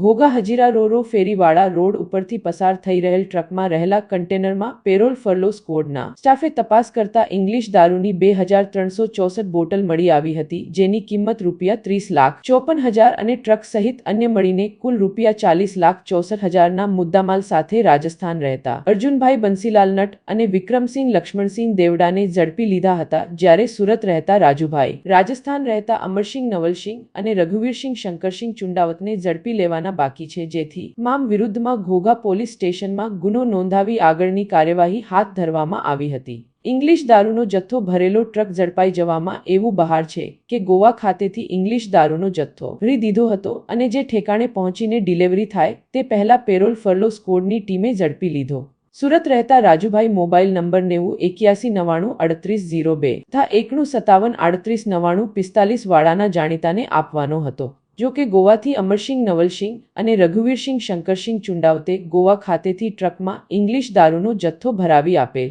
ઘોઘા હજીરા રોરો ફેરીવાળા રોડ ઉપરથી પસાર થઈ રહેલ ટ્રકમાં રહેલા કન્ટેનરમાં પેરોલ ફરલો સ્કોડના. સ્ટાફે તપાસ કરતા ઇંગ્લિશ દારૂની બે હજાર ત્રણસો ચોસઠ બોટલ મળી આવી હતી, જેની કિંમત રૂપિયા ત્રીસ લાખ ચોપન હજાર અને ટ્રક સહિત અન્ય મળીને કુલ રૂપિયા ચાલીસ લાખ ચોસઠ હજારના મુદ્દામાલ સાથે રાજસ્થાન રહેતા. અર્જુનભાઈ બંસીલાલ નટ અને વિક્રમસિંહ લક્ષ્મણસિંહ દેવડાને ઝડપી લીધા હતા જ્યારે સુરત રહેતા રાજુભાઈ. રાજસ્થાન રહેતા અમરસિંહ નવલસિંહ અને રઘુવીરસિંહ શંકરસિંહ ચુંડાવતને ઝડપી લેવાના બાકી છે. જેથી મામ વિરુદ્ધમાં ઘોઘા પોલીસ સ્ટેશનમાં ગુનો નોંધાવી આગળની કાર્યવાહી હાથ ધરવામાં આવી હતી. ઇંગ્લિશ દારૂનો જથ્થો ભરેલો ટ્રક ઝડપાઈ જવામાં એવું બહાર છે કે ગોવા ખાતેથી ઇંગ્લિશ દારૂનો જથ્થો ભરી દીધો હતો અને જે ઠેકાણે પહોંચીને ડિલિવરી થાય તે પહેલા પેરોલ ફરલો સ્કોડની ટીમે ઝડપી લીધો. સુરત રહેતા રાજુભાઈ મોબાઈલ નંબર નેવું એક્યાસી નવાણું અડત્રીસ ઝીરો બે તથા એકનું સત્તાવન આડત્રીસ નવાણું પિસ્તાલીસ વાળાના જાણીતાને આપવાનો હતો. જો કે ગોવાથી અમરસિંહ નવલસિંહ અને રઘુવીરસિંહ શંકરસિંહ ચુંડાવતે ગોવા ખાતેથી ટ્રકમાં ઇંગ્લિશ દારૂનો જથ્થો ભરાવી આપેલ.